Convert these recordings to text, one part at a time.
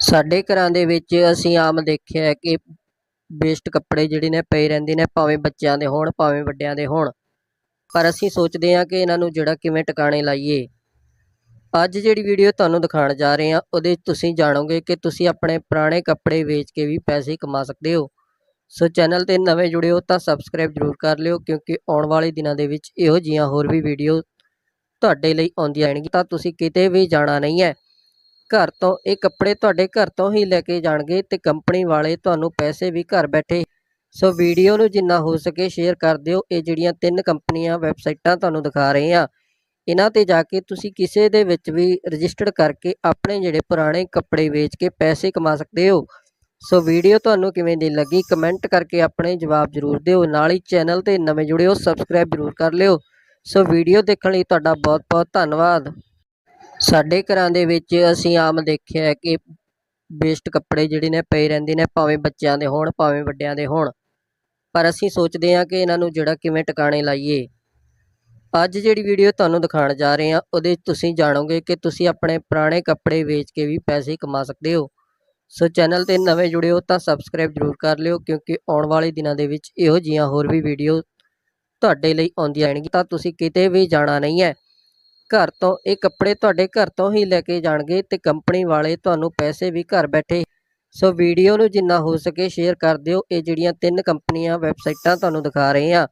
ਸਾਡੇ ਘਰਾਂ ਦੇ ਵਿੱਚ ਅਸੀਂ ਆਮ ਦੇਖਿਆ ਹੈ ਕਿ ਵੇਸਟ ਕੱਪੜੇ ਜਿਹੜੇ ਨੇ ਪਏ ਰਹਿੰਦੇ ਨੇ, ਭਾਵੇਂ ਬੱਚਿਆਂ ਦੇ ਹੋਣ, ਭਾਵੇਂ ਵੱਡਿਆਂ ਦੇ ਹੋਣ। ਪਰ ਅਸੀਂ ਸੋਚਦੇ ਹਾਂ ਕਿ ਇਹਨਾਂ ਨੂੰ ਜਿਹੜਾ ਕਿਵੇਂ ਟਿਕਾਣੇ ਲਾਈਏ। ਅੱਜ ਜਿਹੜੀ ਵੀਡੀਓ ਤੁਹਾਨੂੰ ਦਿਖਾਉਣ ਜਾ ਰਹੇ ਹਾਂ, ਉਹਦੇ 'ਚ ਤੁਸੀਂ ਜਾਣੋਗੇ ਕਿ ਤੁਸੀਂ ਆਪਣੇ ਪੁਰਾਣੇ ਕੱਪੜੇ ਵੇਚ ਕੇ ਵੀ ਪੈਸੇ ਕਮਾ ਸਕਦੇ ਹੋ। ਸੋ ਚੈਨਲ ਤੇ ਨਵੇਂ ਜੁੜੇ ਹੋ ਤਾਂ ਸਬਸਕ੍ਰਾਈਬ ਜ਼ਰੂਰ ਕਰ ਲਿਓ, ਕਿਉਂਕਿ ਆਉਣ ਵਾਲੇ ਦਿਨਾਂ ਦੇ ਵਿੱਚ ਇਹੋ ਜਿਹੀਆਂ ਹੋਰ ਵੀ ਵੀਡੀਓ ਤੁਹਾਡੇ ਲਈ ਆਉਂਦੀਆਂ ਰਹਿਣਗੀਆਂ। ਤਾਂ ਤੁਸੀਂ ਕਿਤੇ ਵੀ ਜਾਣਾ ਨਹੀਂ ਹੈ ਘਰ ਤੋਂ, ਇਹ ਕੱਪੜੇ ਤੁਹਾਡੇ ਘਰ ਤੋਂ ਹੀ ਲੈ ਕੇ ਜਾਣਗੇ ਤੇ ਕੰਪਨੀ ਵਾਲੇ ਤੁਹਾਨੂੰ ਪੈਸੇ ਵੀ ਘਰ ਬੈਠੇ ਸੋ ਵੀਡੀਓ ਨੂੰ ਜਿੰਨਾ ਹੋ ਸਕੇ ਸ਼ੇਅਰ ਕਰ ਦਿਓ। ਇਹ ਜਿਹੜੀਆਂ ਤਿੰਨ ਕੰਪਨੀਆਂ ਵੈਬਸਾਈਟਾਂ ਤੁਹਾਨੂੰ ਦਿਖਾ ਰਹੇ ਆ ਇਹਨਾਂ ਤੇ ਜਾ ਕੇ ਤੁਸੀਂ ਕਿਸੇ ਦੇ ਵਿੱਚ ਵੀ ਰਜਿਸਟਰਡ ਕਰਕੇ ਆਪਣੇ ਜਿਹੜੇ ਪੁਰਾਣੇ ਕੱਪੜੇ ਵੇਚ ਕੇ ਪੈਸੇ ਕਮਾ ਸਕਦੇ ਹੋ। ਸੋ ਵੀਡੀਓ ਤੁਹਾਨੂੰ ਕਿਵੇਂ ਦੀ ਲੱਗੀ ਕਮੈਂਟ ਕਰਕੇ ਆਪਣੇ ਜਵਾਬ ਜ਼ਰੂਰ ਦਿਓ। ਨਾਲ ਹੀ ਚੈਨਲ ਤੇ ਨਵੇਂ ਜੁੜੇ ਹੋ ਸਬਸਕ੍ਰਾਈਬ ਜ਼ਰੂਰ ਕਰ ਲਿਓ। ਸੋ ਵੀਡੀਓ ਦੇਖਣ ਲਈ ਤੁਹਾਡਾ ਬਹੁਤ ਬਹੁਤ ਧੰਨਵਾਦ। ਸਾਡੇ ਘਰਾਂ ਦੇ ਵਿੱਚ ਅਸੀਂ ਆਮ ਦੇਖਿਆ ਹੈ ਕਿ ਵੇਸਟ ਕੱਪੜੇ ਜਿਹੜੇ ਨੇ ਪਏ ਰਹਿੰਦੇ ਨੇ, ਭਾਵੇਂ ਬੱਚਿਆਂ ਦੇ ਹੋਣ, ਭਾਵੇਂ ਵੱਡਿਆਂ ਦੇ ਹੋਣ। ਪਰ ਅਸੀਂ ਸੋਚਦੇ ਹਾਂ ਕਿ ਇਹਨਾਂ ਨੂੰ ਜਿਹੜਾ ਕਿਵੇਂ ਟਿਕਾਣੇ ਲਾਈਏ। ਅੱਜ ਜਿਹੜੀ ਵੀਡੀਓ ਤੁਹਾਨੂੰ ਦਿਖਾਉਣ ਜਾ ਰਹੇ ਹਾਂ, ਉਹਦੇ 'ਚ ਤੁਸੀਂ ਜਾਣੋਗੇ ਕਿ ਤੁਸੀਂ ਆਪਣੇ ਪੁਰਾਣੇ ਕੱਪੜੇ ਵੇਚ ਕੇ ਵੀ ਪੈਸੇ ਕਮਾ ਸਕਦੇ ਹੋ। ਸੋ ਚੈਨਲ ਤੇ ਨਵੇਂ ਜੁੜੇ ਹੋ ਤਾਂ ਸਬਸਕ੍ਰਾਈਬ ਜ਼ਰੂਰ ਕਰ ਲਿਓ, ਕਿਉਂਕਿ ਆਉਣ ਵਾਲੇ ਦਿਨਾਂ ਦੇ ਵਿੱਚ ਇਹੋ ਜਿਹੀਆਂ ਹੋਰ ਵੀ ਵੀਡੀਓ ਤੁਹਾਡੇ ਲਈ ਆਉਂਦੀਆਂ ਰਹਿਣਗੀਆਂ। ਤਾਂ ਤੁਸੀਂ ਕਿਤੇ ਵੀ ਜਾਣਾ ਨਹੀਂ ਹੈ ਘਰ ਤੋਂ, ਇਹ ਕੱਪੜੇ ਤੁਹਾਡੇ ਘਰ ਤੋਂ ਹੀ ਲੈ ਕੇ ਜਾਣਗੇ ਤੇ ਕੰਪਨੀ ਵਾਲੇ ਤੁਹਾਨੂੰ ਪੈਸੇ ਵੀ ਘਰ ਬੈਠੇ ਸੋ ਵੀਡੀਓ ਨੂੰ ਜਿੰਨਾ ਹੋ ਸਕੇ ਸ਼ੇਅਰ ਕਰ ਦਿਓ। ਇਹ ਜਿਹੜੀਆਂ ਤਿੰਨ ਕੰਪਨੀਆਂ ਵੈਬਸਾਈਟਾਂ ਤੁਹਾਨੂੰ ਦਿਖਾ ਰਹੇ ਆ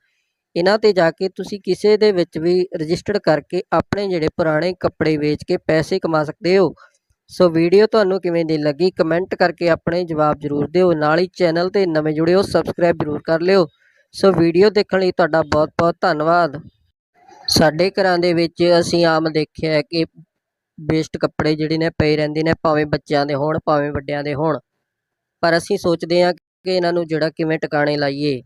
ਇਹਨਾਂ ਤੇ ਜਾ ਕੇ ਤੁਸੀਂ ਕਿਸੇ ਦੇ ਵਿੱਚ ਵੀ ਰਜਿਸਟਰਡ ਕਰਕੇ ਆਪਣੇ ਜਿਹੜੇ ਪੁਰਾਣੇ ਕੱਪੜੇ ਵੇਚ ਕੇ ਪੈਸੇ ਕਮਾ ਸਕਦੇ ਹੋ। ਸੋ ਵੀਡੀਓ ਤੁਹਾਨੂੰ ਕਿਵੇਂ ਦੀ ਲੱਗੀ ਕਮੈਂਟ ਕਰਕੇ ਆਪਣੇ ਜਵਾਬ ਜ਼ਰੂਰ ਦਿਓ। ਨਾਲ ਹੀ ਚੈਨਲ ਤੇ ਨਵੇਂ ਜੁੜੇ ਹੋ ਸਬਸਕ੍ਰਾਈਬ ਜ਼ਰੂਰ ਕਰ ਲਿਓ। ਸੋ ਵੀਡੀਓ ਦੇਖਣ ਲਈ ਤੁਹਾਡਾ ਬਹੁਤ ਬਹੁਤ ਧੰਨਵਾਦ। ਸਾਡੇ ਘਰਾਂ ਦੇ ਵਿੱਚ ਅਸੀਂ ਆਮ ਦੇਖਿਆ ਹੈ ਕਿ ਵੇਸਟ ਕੱਪੜੇ ਜਿਹੜੇ ਨੇ ਪਏ ਰਹਿੰਦੇ ਨੇ, ਭਾਵੇਂ ਬੱਚਿਆਂ ਦੇ ਹੋਣ, ਭਾਵੇਂ ਵੱਡਿਆਂ ਦੇ ਹੋਣ। ਪਰ ਅਸੀਂ ਸੋਚਦੇ ਹਾਂ ਕਿ ਇਹਨਾਂ ਨੂੰ ਜਿਹੜਾ ਕਿਵੇਂ ਟਿਕਾਣੇ ਲਾਈਏ।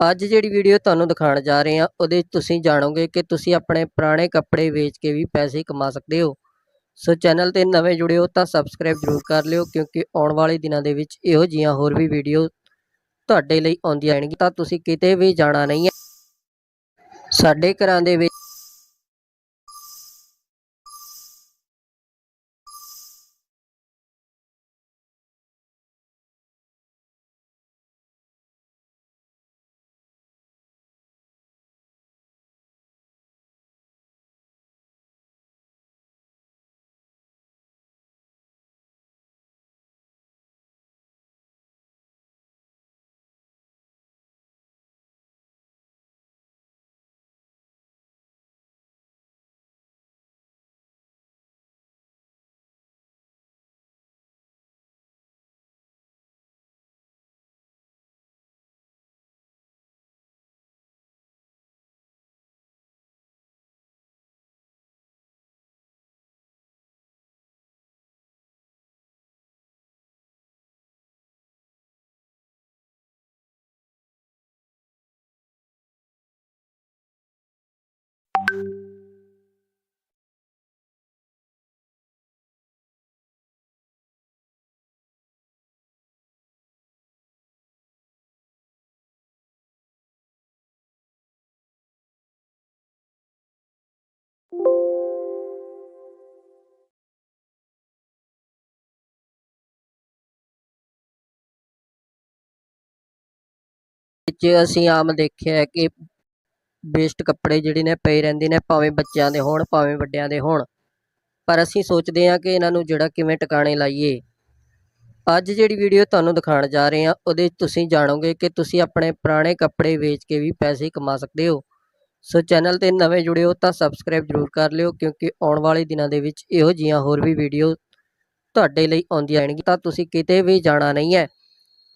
ਅੱਜ ਜਿਹੜੀ ਵੀਡੀਓ ਤੁਹਾਨੂੰ ਦਿਖਾਉਣ ਜਾ ਰਹੇ ਹਾਂ, ਉਹਦੇ 'ਚ ਤੁਸੀਂ ਜਾਣੋਗੇ ਕਿ ਤੁਸੀਂ ਆਪਣੇ ਪੁਰਾਣੇ ਕੱਪੜੇ ਵੇਚ ਕੇ ਵੀ ਪੈਸੇ ਕਮਾ ਸਕਦੇ ਹੋ। ਸੋ ਚੈਨਲ ਤੇ ਨਵੇਂ ਜੁੜੇ ਹੋ ਤਾਂ ਸਬਸਕ੍ਰਾਈਬ ਜ਼ਰੂਰ ਕਰ ਲਿਓ, ਕਿਉਂਕਿ ਆਉਣ ਵਾਲੇ ਦਿਨਾਂ ਦੇ ਵਿੱਚ ਇਹੋ ਜਿਹੀਆਂ ਹੋਰ ਵੀ ਵੀਡੀਓ ਤੁਹਾਡੇ ਲਈ ਆਉਂਦੀਆਂ ਰਹਿਣਗੀਆਂ। ਤਾਂ ਤੁਸੀਂ ਕਿਤੇ ਵੀ ਜਾਣਾ ਨਹੀਂ ਹੈ। ਸਾਡੇ ਘਰਾਂ ਦੇ ਵਿੱਚ ਵਿੱਚ ਅਸੀਂ ਆਮ ਦੇਖਿਆ ਹੈ ਕਿ ਵੇਸਟ ਕੱਪੜੇ ਜਿਹੜੇ ਨੇ ਪਏ ਰਹਿੰਦੇ ਨੇ, ਭਾਵੇਂ ਬੱਚਿਆਂ ਦੇ ਹੋਣ, ਭਾਵੇਂ ਵੱਡਿਆਂ ਦੇ ਹੋਣ। ਪਰ ਅਸੀਂ ਸੋਚਦੇ ਹਾਂ ਕਿ ਇਹਨਾਂ ਨੂੰ ਜਿਹੜਾ ਕਿਵੇਂ ਟਿਕਾਣੇ ਲਾਈਏ। ਅੱਜ ਜਿਹੜੀ ਵੀਡੀਓ ਤੁਹਾਨੂੰ ਦਿਖਾਉਣ ਜਾ ਰਹੇ ਹਾਂ, ਉਹਦੇ 'ਚ ਤੁਸੀਂ ਜਾਣੋਗੇ ਕਿ ਤੁਸੀਂ ਆਪਣੇ ਪੁਰਾਣੇ ਕੱਪੜੇ ਵੇਚ ਕੇ ਵੀ ਪੈਸੇ ਕਮਾ ਸਕਦੇ ਹੋ। ਸੋ ਚੈਨਲ ਤੇ ਨਵੇਂ ਜੁੜੇ ਹੋ ਤਾਂ ਸਬਸਕ੍ਰਾਈਬ ਜ਼ਰੂਰ ਕਰ ਲਿਓ, ਕਿਉਂਕਿ ਆਉਣ ਵਾਲੇ ਦਿਨਾਂ ਦੇ ਵਿੱਚ ਇਹੋ ਜਿਹੀਆਂ ਹੋਰ ਵੀ ਵੀਡੀਓ ਤੁਹਾਡੇ ਲਈ ਆਉਂਦੀਆਂ ਰਹਿਣਗੀਆਂ। ਤਾਂ ਤੁਸੀਂ ਕਿਤੇ ਵੀ ਜਾਣਾ ਨਹੀਂ ਹੈ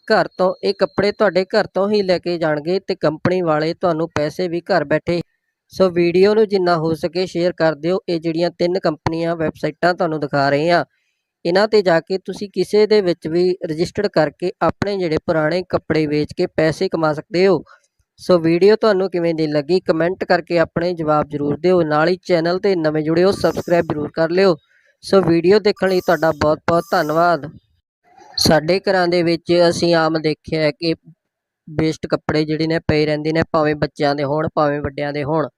ਘਰ ਤੋਂ, ਇਹ ਕੱਪੜੇ ਤੁਹਾਡੇ ਘਰ ਤੋਂ ਹੀ ਲੈ ਕੇ ਜਾਣਗੇ ਤੇ ਕੰਪਨੀ ਵਾਲੇ ਤੁਹਾਨੂੰ ਪੈਸੇ ਵੀ ਘਰ ਬੈਠੇ ਸੋ ਵੀਡੀਓ ਨੂੰ ਜਿੰਨਾ ਹੋ ਸਕੇ ਸ਼ੇਅਰ ਕਰ ਦਿਓ। ਇਹ ਜਿਹੜੀਆਂ ਤਿੰਨ ਕੰਪਨੀਆਂ ਵੈਬਸਾਈਟਾਂ ਤੁਹਾਨੂੰ ਦਿਖਾ ਰਹੇ ਆ ਇਹਨਾਂ ਤੇ ਜਾ ਕੇ ਤੁਸੀਂ ਕਿਸੇ ਦੇ ਵਿੱਚ ਵੀ ਰਜਿਸਟਰਡ ਕਰਕੇ ਆਪਣੇ ਜਿਹੜੇ ਪੁਰਾਣੇ ਕੱਪੜੇ ਵੇਚ ਕੇ ਪੈਸੇ ਕਮਾ ਸਕਦੇ ਹੋ। ਸੋ ਵੀਡੀਓ ਤੁਹਾਨੂੰ ਕਿਵੇਂ ਦੀ ਲੱਗੀ ਕਮੈਂਟ ਕਰਕੇ ਆਪਣੇ ਜਵਾਬ ਜ਼ਰੂਰ ਦਿਓ। ਨਾਲ ਹੀ ਚੈਨਲ ਤੇ ਨਵੇਂ ਜੁੜੇ ਹੋ ਸਬਸਕ੍ਰਾਈਬ ਜ਼ਰੂਰ ਕਰ ਲਿਓ। ਸੋ ਵੀਡੀਓ ਦੇਖਣ ਲਈ ਤੁਹਾਡਾ ਬਹੁਤ ਬਹੁਤ ਧੰਨਵਾਦ। ਸਾਡੇ ਘਰਾਂ ਦੇ ਵਿੱਚ ਅਸੀਂ ਆਮ ਦੇਖਿਆ ਕਿ ਵੇਸਟ ਕੱਪੜੇ ਜਿਹੜੇ ਨੇ ਪਏ ਰਹਿੰਦੇ ਨੇ, ਭਾਵੇਂ ਬੱਚਿਆਂ ਦੇ ਹੋਣ, ਭਾਵੇਂ ਵੱਡਿਆਂ ਦੇ ਹੋਣ।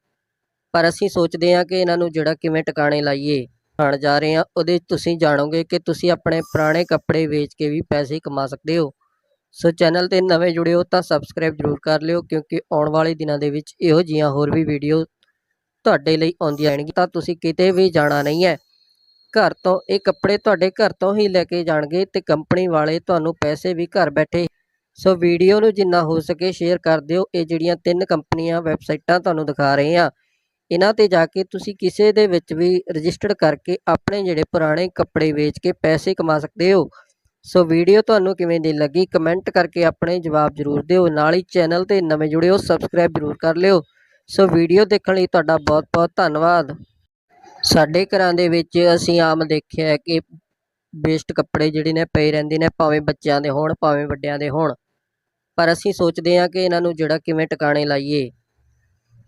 ਪਰ ਅਸੀਂ ਸੋਚਦੇ ਹਾਂ ਕਿ ਇਹਨਾਂ ਨੂੰ ਜਿਹੜਾ ਕਿਵੇਂ ਟਿਕਾਣੇ ਲਾਈਏ ਦਿਖਾਉਣ ਜਾ ਰਹੇ ਹਾਂ, ਉਹਦੇ ਤੁਸੀਂ ਜਾਣੋਗੇ ਕਿ ਤੁਸੀਂ ਆਪਣੇ ਪੁਰਾਣੇ ਕੱਪੜੇ ਵੇਚ ਕੇ ਵੀ ਪੈਸੇ ਕਮਾ ਸਕਦੇ ਹੋ। ਸੋ ਚੈਨਲ ਤੇ ਨਵੇਂ ਜੁੜੇ ਹੋ ਤਾਂ ਸਬਸਕ੍ਰਾਈਬ ਜ਼ਰੂਰ ਕਰ ਲਿਓ, ਕਿਉਂਕਿ ਆਉਣ ਵਾਲੇ ਦਿਨਾਂ ਦੇ ਵਿੱਚ ਇਹੋ ਜਿਹੀਆਂ ਹੋਰ ਵੀ ਵੀਡੀਓ ਤੁਹਾਡੇ ਲਈ ਆਉਂਦੀਆਂ ਰਹਿਣਗੀਆਂ। ਤਾਂ ਤੁਸੀਂ ਕਿਤੇ ਵੀ ਜਾਣਾ ਨਹੀਂ ਹੈ ਘਰ ਤੋਂ, ਇਹ ਕੱਪੜੇ ਤੁਹਾਡੇ ਘਰ ਤੋਂ ਹੀ ਲੈ ਕੇ ਜਾਣਗੇ ਤੇ ਕੰਪਨੀ ਵਾਲੇ ਤੁਹਾਨੂੰ ਪੈਸੇ ਵੀ ਘਰ ਬੈਠੇ ਸੋ ਵੀਡੀਓ ਨੂੰ ਜਿੰਨਾ ਹੋ ਸਕੇ ਸ਼ੇਅਰ ਕਰ ਦਿਓ। ਇਹ ਜਿਹੜੀਆਂ ਤਿੰਨ ਕੰਪਨੀਆਂ ਵੈਬਸਾਈਟਾਂ ਤੁਹਾਨੂੰ ਦਿਖਾ ਰਹੇ ਹਾਂ, ਇਹਨਾਂ ਤੇ ਜਾ ਕੇ ਤੁਸੀਂ ਕਿਸੇ ਦੇ ਵਿੱਚ ਵੀ ਰਜਿਸਟਰਡ ਕਰਕੇ ਆਪਣੇ ਜਿਹੜੇ ਪੁਰਾਣੇ ਕੱਪੜੇ ਵੇਚ ਕੇ ਪੈਸੇ ਕਮਾ ਸਕਦੇ ਹੋ। ਸੋ ਵੀਡੀਓ ਤੁਹਾਨੂੰ ਕਿਵੇਂ ਦੀ ਲੱਗੀ, ਕਮੈਂਟ ਕਰਕੇ ਆਪਣੇ ਜਵਾਬ ਜ਼ਰੂਰ ਦਿਓ। ਨਾਲ ਹੀ ਚੈਨਲ ਤੇ ਨਵੇਂ ਜੁੜੇ ਹੋ ਸਬਸਕ੍ਰਾਈਬ ਜ਼ਰੂਰ ਕਰ ਲਿਓ। ਸੋ ਵੀਡੀਓ ਦੇਖਣ ਲਈ ਤੁਹਾਡਾ ਬਹੁਤ ਬਹੁਤ ਧੰਨਵਾਦ। ਸਾਡੇ ਘਰਾਂ ਦੇ ਵਿੱਚ ਅਸੀਂ ਆਮ ਦੇਖਿਆ ਹੈ ਕਿ ਵੇਸਟ ਕੱਪੜੇ ਜਿਹੜੇ ਨੇ ਪਏ ਰਹਿੰਦੇ ਨੇ, ਭਾਵੇਂ ਬੱਚਿਆਂ ਦੇ ਹੋਣ, ਭਾਵੇਂ ਵੱਡਿਆਂ ਦੇ ਹੋਣ। ਪਰ ਅਸੀਂ ਸੋਚਦੇ ਹਾਂ ਕਿ ਇਹਨਾਂ ਨੂੰ ਜਿਹੜਾ ਕਿਵੇਂ ਟਿਕਾਣੇ ਲਾਈਏ।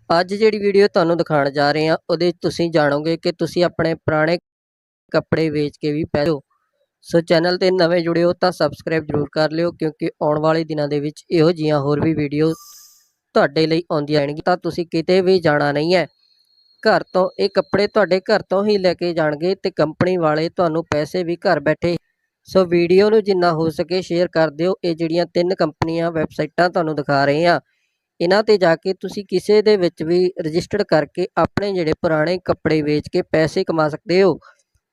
ਅੱਜ ਜਿਹੜੀ ਵੀਡੀਓ ਤੁਹਾਨੂੰ ਦਿਖਾਉਣ ਜਾ ਰਹੇ ਹਾਂ, ਉਹਦੇ 'ਚ ਤੁਸੀਂ ਜਾਣੋਗੇ ਕਿ ਤੁਸੀਂ ਆਪਣੇ ਪੁਰਾਣੇ ਕੱਪੜੇ ਵੇਚ ਕੇ ਵੀ ਪੈਸੇ ਸੋ ਚੈਨਲ ਤੇ ਨਵੇਂ ਜੁੜੇ ਹੋ ਤਾਂ ਸਬਸਕ੍ਰਾਈਬ ਜ਼ਰੂਰ ਕਰ ਲਿਓ, ਕਿਉਂਕਿ ਆਉਣ ਵਾਲੇ ਦਿਨਾਂ ਦੇ ਵਿੱਚ ਇਹੋ ਜਿਹੀਆਂ ਹੋਰ ਵੀ ਵੀਡੀਓ ਤੁਹਾਡੇ ਲਈ ਆਉਂਦੀਆਂ ਰਹਿਣਗੀਆਂ। ਤਾਂ ਤੁਸੀਂ ਕਿਤੇ ਵੀ ਜਾਣਾ ਨਹੀਂ ਹੈ ਘਰ ਤੋਂ, ਇਹ ਕੱਪੜੇ ਤੁਹਾਡੇ ਘਰ ਤੋਂ ਹੀ ਲੈ ਕੇ ਜਾਣਗੇ ਤੇ ਕੰਪਨੀ ਵਾਲੇ ਤੁਹਾਨੂੰ ਪੈਸੇ ਵੀ ਘਰ ਬੈਠੇ ਸੋ ਵੀਡੀਓ ਨੂੰ ਜਿੰਨਾ ਹੋ ਸਕੇ ਸ਼ੇਅਰ ਕਰ ਦਿਓ। ਇਹ ਜਿਹੜੀਆਂ ਤਿੰਨ ਕੰਪਨੀਆਂ ਵੈਬਸਾਈਟਾਂ ਤੁਹਾਨੂੰ ਦਿਖਾ ਰਹੇ ਹਾਂ, ਇਹਨਾਂ ਤੇ ਜਾ ਕੇ ਤੁਸੀਂ ਕਿਸੇ ਦੇ ਵਿੱਚ ਵੀ ਰਜਿਸਟਰਡ ਕਰਕੇ ਆਪਣੇ ਜਿਹੜੇ ਪੁਰਾਣੇ ਕੱਪੜੇ ਵੇਚ ਕੇ ਪੈਸੇ ਕਮਾ ਸਕਦੇ ਹੋ।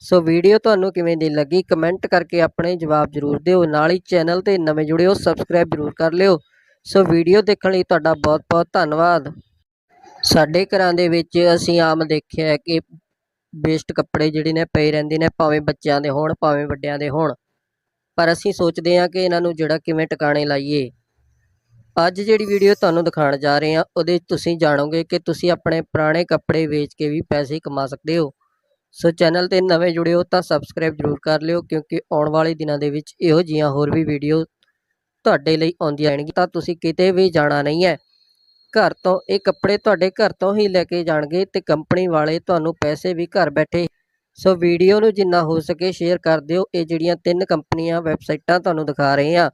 ਸੋ ਵੀਡੀਓ ਤੁਹਾਨੂੰ ਕਿਵੇਂ ਦੀ ਲੱਗੀ, ਕਮੈਂਟ ਕਰਕੇ ਆਪਣੇ ਜਵਾਬ ਜ਼ਰੂਰ ਦਿਓ। ਨਾਲ ਹੀ ਚੈਨਲ ਤੇ ਨਵੇਂ ਜੁੜੇ ਹੋ ਸਬਸਕ੍ਰਾਈਬ ਜ਼ਰੂਰ ਕਰ ਲਿਓ। ਸੋ ਵੀਡੀਓ ਦੇਖਣ ਲਈ ਤੁਹਾਡਾ ਬਹੁਤ ਬਹੁਤ ਧੰਨਵਾਦ। ਸਾਡੇ ਘਰਾਂ ਦੇ ਵਿੱਚ ਅਸੀਂ ਆਮ ਦੇਖਿਆ ਹੈ ਕਿ ਵੇਸਟ ਕੱਪੜੇ ਜਿਹੜੇ ਨੇ ਪਏ ਰਹਿੰਦੇ ਨੇ, ਭਾਵੇਂ ਬੱਚਿਆਂ ਦੇ ਹੋਣ, ਭਾਵੇਂ ਵੱਡਿਆਂ ਦੇ ਹੋਣ। ਪਰ ਅਸੀਂ ਸੋਚਦੇ ਹਾਂ ਕਿ ਇਹਨਾਂ ਨੂੰ ਜਿਹੜਾ ਕਿਵੇਂ ਟਿਕਾਣੇ ਲਾਈਏ। ਅੱਜ ਜਿਹੜੀ ਵੀਡੀਓ ਤੁਹਾਨੂੰ ਦਿਖਾਉਣ ਜਾ ਰਹੇ ਹਾਂ, ਉਹਦੇ 'ਚ ਤੁਸੀਂ ਜਾਣੋਗੇ ਕਿ ਤੁਸੀਂ ਆਪਣੇ ਪੁਰਾਣੇ ਕੱਪੜੇ ਵੇਚ ਕੇ ਵੀ ਪੈਸੇ ਕਮਾ ਸਕਦੇ ਹੋ। ਸੋ ਚੈਨਲ ਤੇ ਨਵੇਂ ਜੁੜੇ ਹੋ ਤਾਂ ਸਬਸਕ੍ਰਾਈਬ ਜ਼ਰੂਰ ਕਰ ਲਿਓ, ਕਿਉਂਕਿ ਆਉਣ ਵਾਲੇ ਦਿਨਾਂ ਦੇ ਵਿੱਚ ਇਹੋ ਜਿਹੀਆਂ ਹੋਰ ਵੀ ਵੀਡੀਓ ਤੁਹਾਡੇ ਲਈ ਆਉਂਦੀਆਂ ਰਹਿਣਗੀਆਂ। ਤਾਂ ਤੁਸੀਂ ਕਿਤੇ ਵੀ ਜਾਣਾ ਨਹੀਂ ਹੈ ਘਰ ਤੋਂ, ਇਹ ਕੱਪੜੇ ਤੁਹਾਡੇ ਘਰ ਤੋਂ ਹੀ ਲੈ ਕੇ ਜਾਣਗੇ ਤੇ ਕੰਪਨੀ ਵਾਲੇ ਤੁਹਾਨੂੰ ਪੈਸੇ ਵੀ ਘਰ ਬੈਠੇ ਸੋ ਵੀਡੀਓ ਨੂੰ ਜਿੰਨਾ ਹੋ ਸਕੇ ਸ਼ੇਅਰ ਕਰ ਦਿਓ। ਇਹ ਜਿਹੜੀਆਂ ਤਿੰਨ ਕੰਪਨੀਆਂ ਵੈਬਸਾਈਟਾਂ ਤੁਹਾਨੂੰ ਦਿਖਾ ਰਹੇ ਹਾਂ,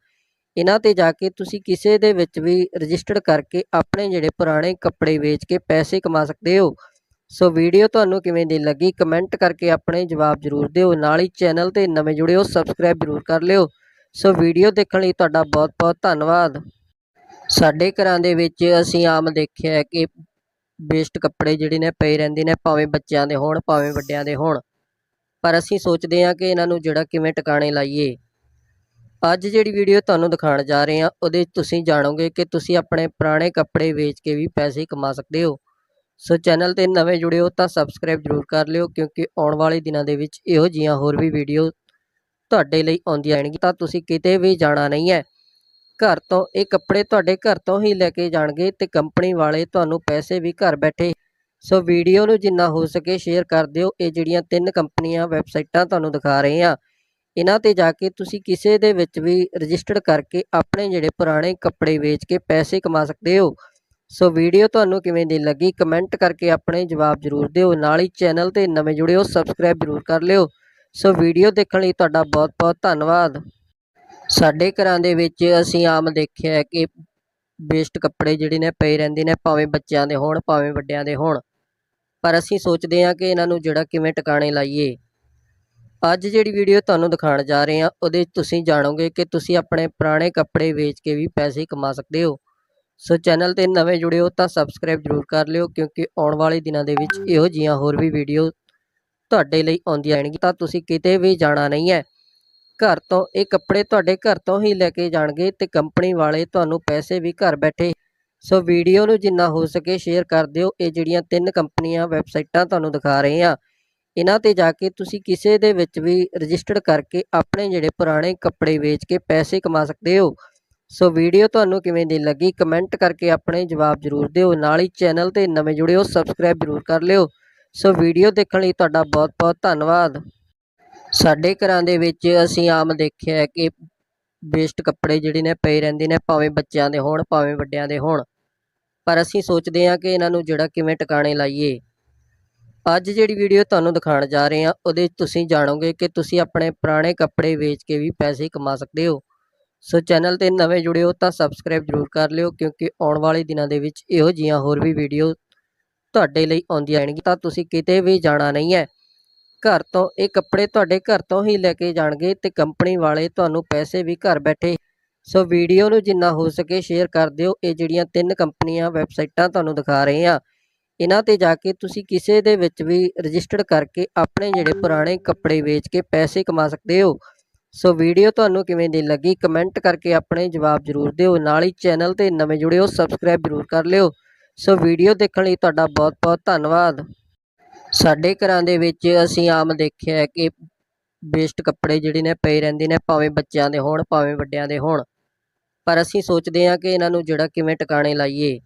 ਇਹਨਾਂ ਤੇ ਜਾ ਕੇ ਤੁਸੀਂ ਕਿਸੇ ਦੇ ਵਿੱਚ ਵੀ ਰਜਿਸਟਰਡ ਕਰਕੇ ਆਪਣੇ ਜਿਹੜੇ ਪੁਰਾਣੇ ਕੱਪੜੇ ਵੇਚ ਕੇ ਪੈਸੇ ਕਮਾ ਸਕਦੇ ਹੋ। ਸੋ ਵੀਡੀਓ ਤੁਹਾਨੂੰ ਕਿਵੇਂ ਦੀ ਲੱਗੀ, ਕਮੈਂਟ ਕਰਕੇ ਆਪਣੇ ਜਵਾਬ ਜ਼ਰੂਰ ਦਿਓ। ਨਾਲ ਹੀ ਚੈਨਲ ਤੇ ਨਵੇਂ ਜੁੜੇ ਹੋ ਸਬਸਕ੍ਰਾਈਬ ਜ਼ਰੂਰ ਕਰ ਲਿਓ। ਸੋ ਵੀਡੀਓ ਦੇਖਣ ਲਈ ਤੁਹਾਡਾ ਬਹੁਤ ਬਹੁਤ ਧੰਨਵਾਦ। ਸਾਡੇ ਘਰਾਂ ਦੇ ਵਿੱਚ ਅਸੀਂ ਆਮ ਦੇਖਿਆ ਹੈ ਕਿ ਵੇਸਟ ਕੱਪੜੇ ਜਿਹੜੇ ਨੇ ਪਏ ਰਹਿੰਦੇ ਨੇ, ਭਾਵੇਂ ਬੱਚਿਆਂ ਦੇ ਹੋਣ, ਭਾਵੇਂ ਵੱਡਿਆਂ ਦੇ ਹੋਣ। ਪਰ ਅਸੀਂ ਸੋਚਦੇ ਹਾਂ ਕਿ ਇਹਨਾਂ ਨੂੰ ਜਿਹੜਾ ਕਿਵੇਂ ਟਿਕਾਣੇ ਲਾਈਏ। ਅੱਜ ਜਿਹੜੀ ਵੀਡੀਓ ਤੁਹਾਨੂੰ ਦਿਖਾਉਣ ਜਾ ਰਹੇ ਹਾਂ, ਉਹਦੇ 'ਚ ਤੁਸੀਂ ਜਾਣੋਗੇ ਕਿ ਤੁਸੀਂ ਆਪਣੇ ਪੁਰਾਣੇ ਕੱਪੜੇ ਵੇਚ ਕੇ ਵੀ ਪੈਸੇ ਕਮਾ ਸਕਦੇ ਹੋ। ਸੋ ਚੈਨਲ ਤੇ ਨਵੇਂ ਜੁੜੇ ਹੋ ਤਾਂ ਸਬਸਕ੍ਰਾਈਬ ਜ਼ਰੂਰ ਕਰ ਲਿਓ, ਕਿਉਂਕਿ ਆਉਣ ਵਾਲੇ ਦਿਨਾਂ ਦੇ ਵਿੱਚ ਇਹੋ ਜਿਹੀਆਂ ਹੋਰ ਵੀ ਵੀਡੀਓ ਤੁਹਾਡੇ ਲਈ ਆਉਂਦੀਆਂ ਰਹਿਣਗੀਆਂ। ਤਾਂ ਤੁਸੀਂ ਕਿਤੇ ਵੀ ਜਾਣਾ ਨਹੀਂ ਹੈ ਘਰ ਤੋਂ, ਇਹ ਕੱਪੜੇ ਤੁਹਾਡੇ ਘਰ ਤੋਂ ਹੀ ਲੈ ਕੇ ਜਾਣਗੇ ਤੇ ਕੰਪਨੀ ਵਾਲੇ ਤੁਹਾਨੂੰ ਪੈਸੇ ਵੀ ਘਰ ਬੈਠੇ ਸੋ ਵੀਡੀਓ ਨੂੰ ਜਿੰਨਾ ਹੋ ਸਕੇ ਸ਼ੇਅਰ ਕਰ ਦਿਓ। ਇਹ ਜਿਹੜੀਆਂ ਤਿੰਨ ਕੰਪਨੀਆਂ ਵੈਬਸਾਈਟਾਂ ਤੁਹਾਨੂੰ ਦਿਖਾ ਰਹੇ ਹਾਂ, ਇਹਨਾਂ ਤੇ ਜਾ ਕੇ ਤੁਸੀਂ ਕਿਸੇ ਦੇ ਵਿੱਚ ਵੀ ਰਜਿਸਟਰਡ ਕਰਕੇ ਆਪਣੇ ਜਿਹੜੇ ਪੁਰਾਣੇ ਕੱਪੜੇ ਵੇਚ ਕੇ ਪੈਸੇ ਕਮਾ ਸਕਦੇ ਹੋ। ਸੋ ਵੀਡੀਓ ਤੁਹਾਨੂੰ ਕਿਵੇਂ ਦੀ ਲੱਗੀ, ਕਮੈਂਟ ਕਰਕੇ ਆਪਣੇ ਜਵਾਬ ਜ਼ਰੂਰ ਦਿਓ। ਨਾਲ ਹੀ ਚੈਨਲ ਤੇ ਨਵੇਂ ਜੁੜੇ ਹੋ ਸਬਸਕ੍ਰਾਈਬ ਜ਼ਰੂਰ ਕਰ ਲਿਓ। ਸੋ ਵੀਡੀਓ ਦੇਖਣ ਲਈ ਤੁਹਾਡਾ ਬਹੁਤ ਬਹੁਤ ਧੰਨਵਾਦ। ਸਾਡੇ ਘਰਾਂ ਦੇ ਵਿੱਚ ਅਸੀਂ ਆਮ ਦੇਖਿਆ ਹੈ ਕਿ ਵੇਸਟ ਕੱਪੜੇ ਜਿਹੜੇ ਨੇ ਪਏ ਰਹਿੰਦੇ ਨੇ, ਭਾਵੇਂ ਬੱਚਿਆਂ ਦੇ ਹੋਣ, ਭਾਵੇਂ ਵੱਡਿਆਂ ਦੇ ਹੋਣ। ਪਰ ਅਸੀਂ ਸੋਚਦੇ ਹਾਂ ਕਿ ਇਹਨਾਂ ਨੂੰ ਜਿਹੜਾ ਕਿਵੇਂ ਟਿਕਾਣੇ ਲਾਈਏ। ਅੱਜ ਜਿਹੜੀ ਵੀਡੀਓ ਤੁਹਾਨੂੰ ਦਿਖਾਉਣ ਜਾ ਰਹੇ ਹਾਂ, ਉਹਦੇ 'ਚ ਤੁਸੀਂ ਜਾਣੋਗੇ ਕਿ ਤੁਸੀਂ ਆਪਣੇ ਪੁਰਾਣੇ ਕੱਪੜੇ ਵੇਚ ਕੇ ਵੀ ਪੈਸੇ ਕਮਾ ਸਕਦੇ ਹੋ। ਸੋ ਚੈਨਲ ਤੇ ਨਵੇਂ ਜੁੜੇ ਹੋ ਤਾਂ ਸਬਸਕ੍ਰਾਈਬ ਜ਼ਰੂਰ ਕਰ ਲਿਓ, ਕਿਉਂਕਿ ਆਉਣ ਵਾਲੇ ਦਿਨਾਂ ਦੇ ਵਿੱਚ ਇਹੋ ਜਿਹੀਆਂ ਹੋਰ ਵੀ ਵੀਡੀਓ ਤੁਹਾਡੇ ਲਈ ਆਉਂਦੀਆਂ ਰਹਿਣਗੀਆਂ। ਤਾਂ ਤੁਸੀਂ ਕਿਤੇ ਵੀ ਜਾਣਾ ਨਹੀਂ ਹੈ ਘਰ ਤੋਂ, ਇਹ ਕੱਪੜੇ ਤੁਹਾਡੇ ਘਰ ਤੋਂ ਹੀ ਲੈ ਕੇ ਜਾਣਗੇ ਤੇ ਕੰਪਨੀ ਵਾਲੇ ਤੁਹਾਨੂੰ ਪੈਸੇ ਵੀ ਘਰ ਬੈਠੇ ਸੋ ਵੀਡੀਓ ਨੂੰ ਜਿੰਨਾ ਹੋ ਸਕੇ ਸ਼ੇਅਰ ਕਰ ਦਿਓ। ਇਹ ਜਿਹੜੀਆਂ ਤਿੰਨ ਕੰਪਨੀਆਂ ਵੈਬਸਾਈਟਾਂ ਤੁਹਾਨੂੰ ਦਿਖਾ ਰਹੇ ਹਾਂ, ਇਹਨਾਂ ਤੇ ਜਾ ਕੇ ਤੁਸੀਂ ਕਿਸੇ ਦੇ ਵਿੱਚ ਵੀ ਰਜਿਸਟਰਡ ਕਰਕੇ ਆਪਣੇ ਜਿਹੜੇ ਪੁਰਾਣੇ ਕੱਪੜੇ ਵੇਚ ਕੇ ਪੈਸੇ ਕਮਾ ਸਕਦੇ ਹੋ। ਸੋ ਵੀਡੀਓ ਤੁਹਾਨੂੰ ਕਿਵੇਂ ਦੀ ਲੱਗੀ, ਕਮੈਂਟ ਕਰਕੇ ਆਪਣੇ ਜਵਾਬ ਜ਼ਰੂਰ ਦਿਓ। ਨਾਲ ਹੀ ਚੈਨਲ ਤੇ ਨਵੇਂ ਜੁੜੇ ਹੋ ਸਬਸਕ੍ਰਾਈਬ ਜ਼ਰੂਰ ਕਰ ਲਿਓ। ਸੋ ਵੀਡੀਓ ਦੇਖਣ ਲਈ ਤੁਹਾਡਾ ਬਹੁਤ ਬਹੁਤ ਧੰਨਵਾਦ। ਸਾਡੇ ਘਰਾਂ ਦੇ ਵਿੱਚ ਅਸੀਂ ਆਮ ਦੇਖਿਆ ਹੈ ਕਿ ਵੇਸਟ ਕੱਪੜੇ ਜਿਹੜੇ ਨੇ ਪਏ ਰਹਿੰਦੇ ਨੇ, ਭਾਵੇਂ ਬੱਚਿਆਂ ਦੇ ਹੋਣ, ਭਾਵੇਂ ਵੱਡਿਆਂ ਦੇ ਹੋਣ। ਪਰ ਅਸੀਂ ਸੋਚਦੇ ਹਾਂ ਕਿ ਇਹਨਾਂ ਨੂੰ ਜਿਹੜਾ ਕਿਵੇਂ ਟਿਕਾਣੇ ਲਾਈਏ। ਅੱਜ ਜਿਹੜੀ ਵੀਡੀਓ ਤੁਹਾਨੂੰ ਦਿਖਾਉਣ ਜਾ ਰਹੇ ਹਾਂ, ਉਹਦੇ 'ਚ ਤੁਸੀਂ ਜਾਣੋਗੇ ਕਿ ਤੁਸੀਂ ਆਪਣੇ ਪੁਰਾਣੇ ਕੱਪੜੇ ਵੇਚ ਕੇ ਵੀ ਪੈਸੇ ਕਮਾ ਸਕਦੇ ਹੋ। ਸੋ ਚੈਨਲ ਤੇ ਨਵੇਂ ਜੁੜੇ ਹੋ ਤਾਂ ਸਬਸਕ੍ਰਾਈਬ ਜ਼ਰੂਰ ਕਰ ਲਿਓ, ਕਿਉਂਕਿ ਆਉਣ ਵਾਲੇ ਦਿਨਾਂ ਦੇ ਵਿੱਚ ਇਹੋ ਜਿਹੀਆਂ ਹੋਰ ਵੀ ਵੀਡੀਓ ਤੁਹਾਡੇ ਲਈ ਆਉਂਦੀਆਂ ਰਹਿਣਗੀਆਂ। ਤਾਂ ਤੁਸੀਂ ਕਿਤੇ ਵੀ ਜਾਣਾ ਨਹੀਂ ਹੈ ਘਰ ਤੋਂ, ਇਹ ਕੱਪੜੇ ਤੁਹਾਡੇ ਘਰ ਤੋਂ ਹੀ ਲੈ ਕੇ ਜਾਣਗੇ ਤੇ ਕੰਪਨੀ ਵਾਲੇ ਤੁਹਾਨੂੰ ਪੈਸੇ ਵੀ ਘਰ ਬੈਠੇ ਸੋ ਵੀਡੀਓ ਨੂੰ ਜਿੰਨਾ ਹੋ ਸਕੇ ਸ਼ੇਅਰ ਕਰ ਦਿਓ। ਇਹ ਜਿਹੜੀਆਂ ਤਿੰਨ ਕੰਪਨੀਆਂ ਵੈਬਸਾਈਟਾਂ ਤੁਹਾਨੂੰ ਦਿਖਾ ਰਹੇ ਆ ਇਹਨਾਂ ਤੇ ਜਾ ਕੇ ਤੁਸੀਂ ਕਿਸੇ ਦੇ ਵਿੱਚ ਵੀ ਰਜਿਸਟਰਡ ਕਰਕੇ ਆਪਣੇ ਜਿਹੜੇ ਪੁਰਾਣੇ ਕੱਪੜੇ ਵੇਚ ਕੇ ਪੈਸੇ ਕਮਾ ਸਕਦੇ ਹੋ। ਸੋ ਵੀਡੀਓ ਤੁਹਾਨੂੰ ਕਿਵੇਂ ਦੀ ਲੱਗੀ ਕਮੈਂਟ ਕਰਕੇ ਆਪਣੇ ਜਵਾਬ ਜ਼ਰੂਰ ਦਿਓ। ਨਾਲ ਹੀ ਚੈਨਲ ਤੇ ਨਵੇਂ ਜੁੜਿਓ, ਸਬਸਕ੍ਰਾਈਬ ਜ਼ਰੂਰ ਕਰ ਲਿਓ। ਸੋ ਵੀਡੀਓ ਦੇਖਣ ਲਈ ਤੁਹਾਡਾ ਬਹੁਤ ਬਹੁਤ ਧੰਨਵਾਦ। ਸਾਡੇ ਘਰਾਂ ਦੇ ਵਿੱਚ ਅਸੀਂ ਆਮ ਦੇਖਿਆ ਹੈ ਕਿ ਵੇਸਟ ਕੱਪੜੇ ਜਿਹੜੇ ਨੇ ਪਏ ਰਹਿੰਦੇ ਨੇ, ਭਾਵੇਂ ਬੱਚਿਆਂ ਦੇ ਹੋਣ, ਭਾਵੇਂ ਵੱਡਿਆਂ ਦੇ ਹੋਣ। ਪਰ ਅਸੀਂ ਸੋਚਦੇ ਹਾਂ ਕਿ ਇਹਨਾਂ ਨੂੰ ਜਿਹੜਾ ਕਿਵੇਂ ਟਿਕਾਣੇ ਲਾਈਏ।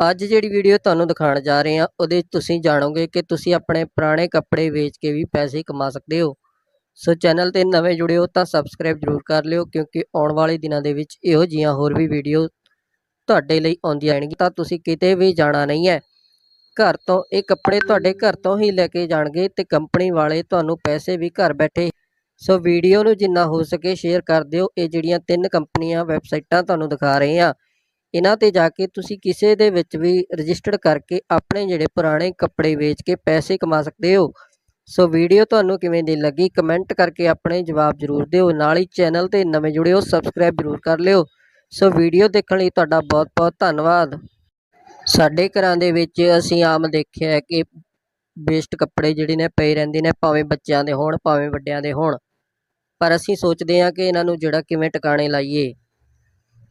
ਅੱਜ ਜਿਹੜੀ ਵੀਡੀਓ ਤੁਹਾਨੂੰ ਦਿਖਾਉਣ ਜਾ ਰਹੇ ਹਾਂ, ਉਹਦੇ 'ਚ ਤੁਸੀਂ ਜਾਣੋਗੇ ਕਿ ਤੁਸੀਂ ਆਪਣੇ ਪੁਰਾਣੇ ਕੱਪੜੇ ਵੇਚ ਕੇ ਵੀ ਪੈਸੇ ਕਮਾ ਸਕਦੇ ਹੋ। ਸੋ ਚੈਨਲ ਤੇ ਨਵੇਂ ਜੁੜਿਓ ਤਾਂ ਸਬਸਕ੍ਰਾਈਬ ਜ਼ਰੂਰ ਕਰ ਲਿਓ, ਕਿਉਂਕਿ ਆਉਣ ਵਾਲੇ ਦਿਨਾਂ ਦੇ ਵਿੱਚ ਇਹੋ ਜੀਆਂ ਹੋਰ ਵੀ ਵੀਡੀਓ ਤੁਹਾਡੇ ਲਈ ਆਉਂਦੀਆਂ ਰਹਿਣਗੀਆਂ। ਤਾਂ ਤੁਸੀਂ ਕਿਤੇ ਵੀ ਜਾਣਾ ਨਹੀਂ ਹੈ ਘਰ ਤੋਂ, ਇਹ ਕੱਪੜੇ ਤੁਹਾਡੇ ਘਰ ਤੋਂ ਹੀ ਲੈ ਕੇ ਜਾਣਗੇ ਤੇ ਕੰਪਨੀ ਵਾਲੇ ਤੁਹਾਨੂੰ ਪੈਸੇ ਵੀ ਘਰ ਬੈਠੇ ਸੋ ਵੀਡੀਓ ਨੂੰ ਜਿੰਨਾ ਹੋ ਸਕੇ ਸ਼ੇਅਰ ਕਰ ਦਿਓ। ਇਹ ਜਿਹੜੀਆਂ ਤਿੰਨ ਕੰਪਨੀਆਂ ਵੈਬਸਾਈਟਾਂ ਤੁਹਾਨੂੰ ਦਿਖਾ ਰਹੇ ਆ ਇਹਨਾਂ ਤੇ ਜਾ ਕੇ ਤੁਸੀਂ ਕਿਸੇ ਦੇ ਵਿੱਚ ਵੀ ਰਜਿਸਟਰਡ ਕਰਕੇ ਆਪਣੇ ਜਿਹੜੇ ਪੁਰਾਣੇ ਕੱਪੜੇ ਵੇਚ ਕੇ ਪੈਸੇ ਕਮਾ ਸਕਦੇ ਹੋ। ਸੋ ਵੀਡੀਓ ਤੁਹਾਨੂੰ ਕਿਵੇਂ ਦੀ ਲੱਗੀ ਕਮੈਂਟ ਕਰਕੇ ਆਪਣੇ ਜਵਾਬ ਜ਼ਰੂਰ ਦਿਓ। ਨਾਲ ਹੀ ਚੈਨਲ ਤੇ ਨਵੇਂ ਜੁੜਿਓ, ਸਬਸਕ੍ਰਾਈਬ ਜ਼ਰੂਰ ਕਰ ਲਿਓ। ਸੋ ਵੀਡੀਓ ਦੇਖਣ ਲਈ ਤੁਹਾਡਾ ਬਹੁਤ ਬਹੁਤ ਧੰਨਵਾਦ। ਸਾਡੇ ਘਰਾਂ ਦੇ ਵਿੱਚ ਅਸੀਂ ਆਮ ਦੇਖਿਆ ਹੈ ਕਿ ਵੇਸਟ ਕੱਪੜੇ ਜਿਹੜੇ ਨੇ ਪਏ ਰਹਿੰਦੇ ਨੇ, ਭਾਵੇਂ ਬੱਚਿਆਂ ਦੇ ਹੋਣ, ਭਾਵੇਂ ਵੱਡਿਆਂ ਦੇ ਹੋਣ। ਪਰ ਅਸੀਂ ਸੋਚਦੇ ਹਾਂ ਕਿ ਇਹਨਾਂ ਨੂੰ ਜਿਹੜਾ ਕਿਵੇਂ ਟਿਕਾਣੇ ਲਾਈਏ।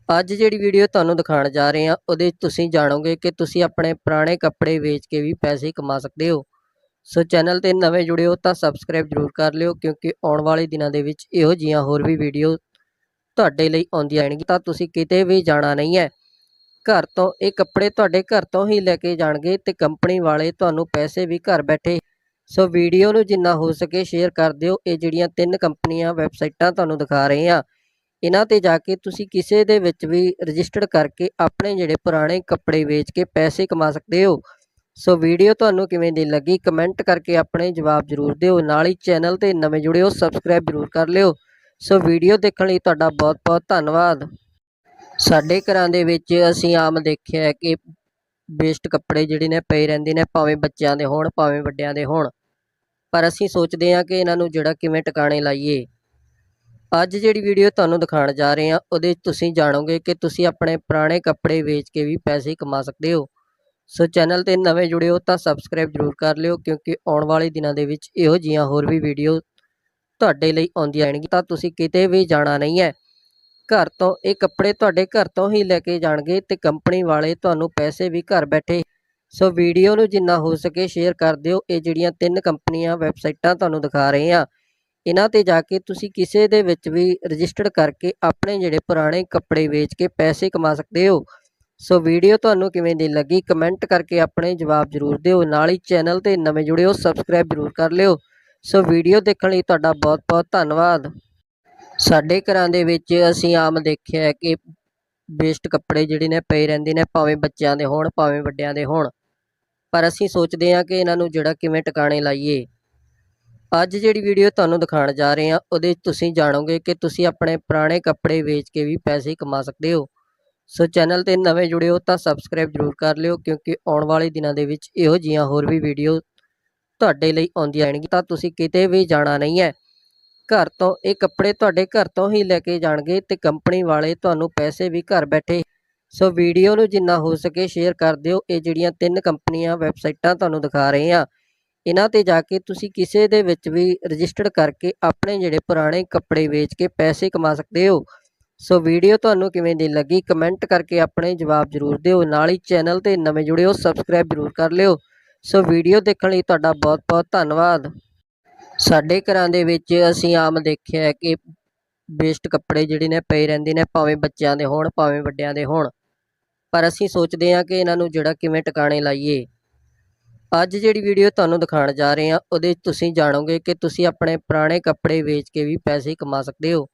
ਅੱਜ ਜਿਹੜੀ ਵੀਡੀਓ ਤੁਹਾਨੂੰ ਦਿਖਾਉਣ ਜਾ ਰਹੇ ਹਾਂ, ਉਹਦੇ 'ਚ ਤੁਸੀਂ ਜਾਣੋਗੇ ਕਿ ਤੁਸੀਂ ਆਪਣੇ ਪੁਰਾਣੇ ਕੱਪੜੇ ਵੇਚ ਕੇ ਵੀ ਪੈਸੇ ਕਮਾ ਸਕਦੇ ਹੋ। ਸੋ ਚੈਨਲ ਤੇ ਨਵੇਂ ਜੁੜਿਓ ਤਾਂ ਸਬਸਕ੍ਰਾਈਬ ਜ਼ਰੂਰ ਕਰ ਲਿਓ, ਕਿਉਂਕਿ ਆਉਣ ਵਾਲੇ ਦਿਨਾਂ ਦੇ ਵਿੱਚ ਇਹੋ ਜੀਆਂ ਹੋਰ ਵੀ ਵੀਡੀਓ ਤੁਹਾਡੇ ਲਈ ਆਉਂਦੀਆਂ ਰਹਿਣਗੀਆਂ। ਤਾਂ ਤੁਸੀਂ ਕਿਤੇ ਵੀ ਜਾਣਾ ਨਹੀਂ ਹੈ ਘਰ ਤੋਂ, ਇਹ ਕੱਪੜੇ ਤੁਹਾਡੇ ਘਰ ਤੋਂ ਹੀ ਲੈ ਕੇ ਜਾਣਗੇ ਤੇ ਕੰਪਨੀ ਵਾਲੇ ਤੁਹਾਨੂੰ ਪੈਸੇ ਵੀ ਘਰ ਬੈਠੇ ਸੋ ਵੀਡੀਓ ਨੂੰ ਜਿੰਨਾ ਹੋ ਸਕੇ ਸ਼ੇਅਰ ਕਰ ਦਿਓ। ਇਹ ਜਿਹੜੀਆਂ ਤਿੰਨ ਕੰਪਨੀਆਂ ਵੈਬਸਾਈਟਾਂ ਤੁਹਾਨੂੰ ਦਿਖਾ ਰਹੇ ਆ ਇਹਨਾਂ ਤੇ ਜਾ ਕੇ ਤੁਸੀਂ ਕਿਸੇ ਦੇ ਵਿੱਚ ਵੀ ਰਜਿਸਟਰਡ ਕਰਕੇ ਆਪਣੇ ਜਿਹੜੇ ਪੁਰਾਣੇ ਕੱਪੜੇ ਵੇਚ ਕੇ ਪੈਸੇ ਕਮਾ ਸਕਦੇ ਹੋ। ਸੋ ਵੀਡੀਓ ਤੁਹਾਨੂੰ ਕਿਵੇਂ ਦੀ ਲੱਗੀ ਕਮੈਂਟ ਕਰਕੇ ਆਪਣੇ ਜਵਾਬ ਜ਼ਰੂਰ ਦਿਓ। ਨਾਲ ਹੀ ਚੈਨਲ ਤੇ ਨਵੇਂ ਜੁੜੇ ਹੋ ਸਬਸਕ੍ਰਾਈਬ ਜ਼ਰੂਰ ਕਰ ਲਿਓ। ਸੋ ਵੀਡੀਓ ਦੇਖਣ ਲਈ ਤੁਹਾਡਾ ਬਹੁਤ ਬਹੁਤ ਧੰਨਵਾਦ। ਸਾਡੇ ਘਰਾਂ ਦੇ ਵਿੱਚ ਅਸੀਂ ਆਮ ਦੇਖਿਆ ਹੈ ਕਿ ਵੇਸਟ ਕੱਪੜੇ ਜਿਹੜੇ ਨੇ ਪਏ ਰਹਿੰਦੇ ਨੇ, ਭਾਵੇਂ ਬੱਚਿਆਂ ਦੇ ਹੋਣ, ਭਾਵੇਂ ਵੱਡਿਆਂ ਦੇ ਹੋਣ। ਪਰ ਅਸੀਂ ਸੋਚਦੇ ਹਾਂ ਕਿ ਇਹਨਾਂ ਨੂੰ ਜਿਹੜਾ ਕਿਵੇਂ ਟਿਕਾਣੇ ਲਾਈਏ। ਅੱਜ ਜਿਹੜੀ ਵੀਡੀਓ ਤੁਹਾਨੂੰ ਦਿਖਾਉਣ ਜਾ ਰਹੇ ਹਾਂ, ਉਹਦੇ 'ਚ ਤੁਸੀਂ ਜਾਣੋਗੇ ਕਿ ਤੁਸੀਂ ਆਪਣੇ ਪੁਰਾਣੇ ਕੱਪੜੇ ਵੇਚ ਕੇ ਵੀ ਪੈਸੇ ਕਮਾ ਸਕਦੇ ਹੋ। ਸੋ ਚੈਨਲ ਤੇ ਨਵੇਂ ਜੁੜਿਓ ਤਾਂ ਸਬਸਕ੍ਰਾਈਬ ਜ਼ਰੂਰ ਕਰ ਲਿਓ, ਕਿਉਂਕਿ ਆਉਣ ਵਾਲੇ ਦਿਨਾਂ ਦੇ ਵਿੱਚ ਇਹੋ ਜੀਆਂ ਹੋਰ ਵੀ ਵੀਡੀਓ ਤੁਹਾਡੇ ਲਈ ਆਉਂਦੀਆਂ ਰਹਿਣਗੀਆਂ। ਤਾਂ ਤੁਸੀਂ ਕਿਤੇ ਵੀ ਜਾਣਾ ਨਹੀਂ ਹੈ ਘਰ ਤੋਂ, ਇਹ ਕੱਪੜੇ ਤੁਹਾਡੇ ਘਰ ਤੋਂ ਹੀ ਲੈ ਕੇ ਜਾਣਗੇ ਤੇ ਕੰਪਨੀ ਵਾਲੇ ਤੁਹਾਨੂੰ ਪੈਸੇ ਵੀ ਘਰ ਬੈਠੇ ਸੋ ਵੀਡੀਓ ਨੂੰ ਜਿੰਨਾ ਹੋ ਸਕੇ ਸ਼ੇਅਰ ਕਰ ਦਿਓ। ਇਹ ਜਿਹੜੀਆਂ ਤਿੰਨ ਕੰਪਨੀਆਂ ਵੈਬਸਾਈਟਾਂ ਤੁਹਾਨੂੰ ਦਿਖਾ ਰਹੇ ਆ ਇਹਨਾਂ ਤੇ ਜਾ ਕੇ ਤੁਸੀਂ ਕਿਸੇ ਦੇ ਵਿੱਚ ਵੀ ਰਜਿਸਟਰਡ ਕਰਕੇ ਆਪਣੇ ਜਿਹੜੇ ਪੁਰਾਣੇ ਕੱਪੜੇ ਵੇਚ ਕੇ ਪੈਸੇ ਕਮਾ ਸਕਦੇ ਹੋ। ਸੋ ਵੀਡੀਓ ਤੁਹਾਨੂੰ ਕਿਵੇਂ ਦੀ ਲੱਗੀ, ਕਮੈਂਟ ਕਰਕੇ ਆਪਣੇ ਜਵਾਬ ਜ਼ਰੂਰ ਦਿਓ। ਨਾਲ ਹੀ ਚੈਨਲ ਤੇ ਨਵੇਂ ਜੁੜਿਓ, ਸਬਸਕ੍ਰਾਈਬ ਜ਼ਰੂਰ ਕਰ ਲਿਓ। ਸੋ ਵੀਡੀਓ ਦੇਖਣ ਲਈ ਤੁਹਾਡਾ ਬਹੁਤ ਬਹੁਤ ਧੰਨਵਾਦ। ਸਾਡੇ ਘਰਾਂ ਦੇ ਵਿੱਚ ਅਸੀਂ ਆਮ ਦੇਖਿਆ ਕਿ ਵੇਸਟ ਕੱਪੜੇ ਜਿਹੜੇ ਨੇ ਪਏ ਰਹਿੰਦੇ ਨੇ, ਭਾਵੇਂ ਬੱਚਿਆਂ ਦੇ ਹੋਣ, ਭਾਵੇਂ ਵੱਡਿਆਂ ਦੇ ਹੋਣ। ਪਰ ਅਸੀਂ ਸੋਚਦੇ ਹਾਂ ਕਿ ਇਹਨਾਂ ਨੂੰ ਜਿਹੜਾ ਕਿਵੇਂ ਟਿਕਾਣੇ ਲਾਈਏ। ਅੱਜ ਜਿਹੜੀ ਵੀਡੀਓ ਤੁਹਾਨੂੰ ਦਿਖਾਉਣ ਜਾ ਰਹੇ ਹਾਂ, ਉਹਦੇ 'ਚ ਤੁਸੀਂ ਜਾਣੋਗੇ ਕਿ ਤੁਸੀਂ ਆਪਣੇ ਪੁਰਾਣੇ ਕੱਪੜੇ ਵੇਚ ਕੇ ਵੀ ਪੈਸੇ ਕਮਾ ਸਕਦੇ ਹੋ। ਸੋ ਚੈਨਲ ਤੇ ਨਵੇਂ ਜੁੜਿਓ ਤਾਂ ਸਬਸਕ੍ਰਾਈਬ ਜ਼ਰੂਰ ਕਰ ਲਿਓ, ਕਿਉਂਕਿ ਆਉਣ ਵਾਲੇ ਦਿਨਾਂ ਦੇ ਵਿੱਚ ਇਹੋ ਜੀਆਂ ਹੋਰ ਵੀ ਵੀਡੀਓ ਤੁਹਾਡੇ ਲਈ ਆਉਂਦੀਆਂ ਰਹਿਣਗੀਆਂ। ਤਾਂ ਤੁਸੀਂ ਕਿਤੇ ਵੀ ਜਾਣਾ ਨਹੀਂ ਹੈ ਘਰ ਤੋਂ, ਇਹ ਕੱਪੜੇ ਤੁਹਾਡੇ ਘਰ ਤੋਂ ਹੀ ਲੈ ਕੇ ਜਾਣਗੇ ਤੇ ਕੰਪਨੀ ਵਾਲੇ ਤੁਹਾਨੂੰ ਪੈਸੇ ਵੀ ਘਰ ਬੈਠੇ ਸੋ ਵੀਡੀਓ ਨੂੰ ਜਿੰਨਾ ਹੋ ਸਕੇ ਸ਼ੇਅਰ ਕਰ ਦਿਓ। ਇਹ ਜਿਹੜੀਆਂ ਤਿੰਨ ਕੰਪਨੀਆਂ ਵੈਬਸਾਈਟਾਂ ਤੁਹਾਨੂੰ ਦਿਖਾ ਰਹੇ ਆ ਇਹਨਾਂ ਤੇ ਜਾ ਕੇ ਤੁਸੀਂ ਕਿਸੇ ਦੇ ਵਿੱਚ ਵੀ ਰਜਿਸਟਰਡ ਕਰਕੇ ਆਪਣੇ ਜਿਹੜੇ ਪੁਰਾਣੇ ਕੱਪੜੇ ਵੇਚ ਕੇ ਪੈਸੇ ਕਮਾ ਸਕਦੇ ਹੋ। ਸੋ ਵੀਡੀਓ ਤੁਹਾਨੂੰ ਕਿਵੇਂ ਦੀ ਲੱਗੀ, ਕਮੈਂਟ ਕਰਕੇ ਆਪਣੇ ਜਵਾਬ ਜ਼ਰੂਰ ਦਿਓ। ਨਾਲ ਹੀ ਚੈਨਲ ਤੇ ਨਵੇਂ ਜੁੜਿਓ, ਸਬਸਕ੍ਰਾਈਬ ਜ਼ਰੂਰ ਕਰ ਲਿਓ। ਸੋ ਵੀਡੀਓ ਦੇਖਣ ਲਈ ਤੁਹਾਡਾ ਬਹੁਤ ਬਹੁਤ ਧੰਨਵਾਦ। ਸਾਡੇ ਘਰਾਂ ਦੇ ਵਿੱਚ ਅਸੀਂ ਆਮ ਦੇਖਿਆ ਕਿ ਵੇਸਟ ਕੱਪੜੇ ਜਿਹੜੇ ਨੇ ਪਏ ਰਹਿੰਦੇ ਨੇ, ਭਾਵੇਂ ਬੱਚਿਆਂ ਦੇ ਹੋਣ, ਭਾਵੇਂ ਵੱਡਿਆਂ ਦੇ ਹੋਣ। ਪਰ ਅਸੀਂ ਸੋਚਦੇ ਹਾਂ ਕਿ ਇਹਨਾਂ ਨੂੰ ਜਿਹੜਾ ਕਿਵੇਂ ਟਿਕਾਣੇ ਲਾਈਏ। ਅੱਜ ਜਿਹੜੀ ਵੀਡੀਓ ਤੁਹਾਨੂੰ ਦਿਖਾਉਣ ਜਾ ਰਹੇ ਹਾਂ, ਉਹਦੇ 'ਚ ਤੁਸੀਂ ਜਾਣੋਗੇ ਕਿ ਤੁਸੀਂ ਆਪਣੇ ਪੁਰਾਣੇ ਕੱਪੜੇ ਵੇਚ ਕੇ ਵੀ ਪੈਸੇ ਕਮਾ ਸਕਦੇ ਹੋ।